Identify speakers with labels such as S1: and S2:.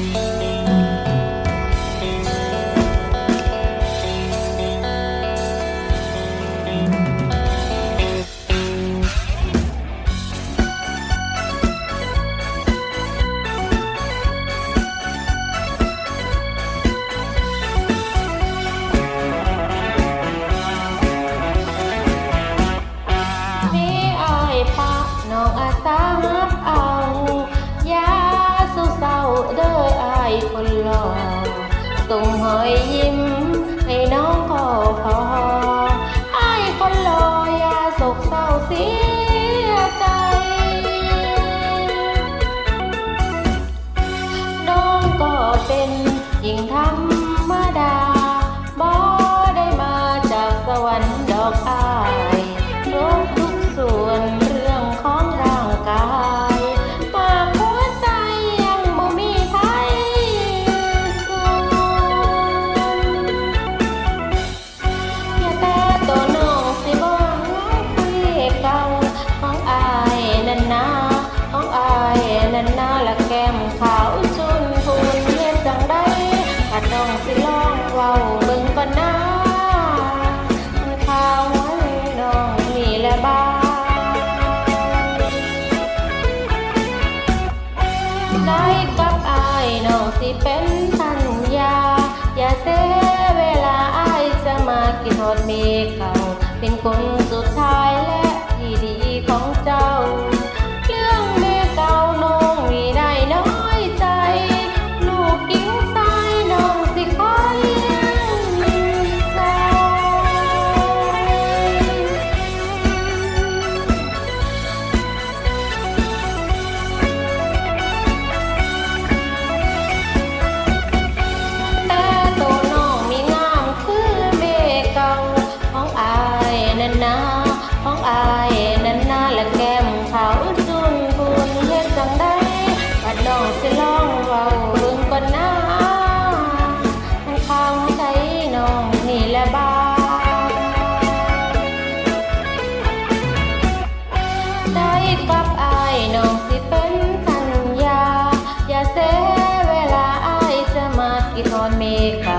S1: Bye. ยิ้มให้น้องก็พอไอ้คนรออย่าสกเศร้าเสียใจ น้องก็เป็นหญิงธรรมดาบ่ได้มาจากสวรรค์ดอก ได้กับอายน้องสิเป็นทัน อายนั่นหน้าและแก้มขาวจุนคุณเฮ็ดจังได้ปัดน้องสิลองเว้าเบิ่งก่อนนะมันทางใจน้องนี่แหละบ้าได้กับอาน้องสิเป็นสัญญายาเสเวลาอาจะมากี่ทอนเมฆ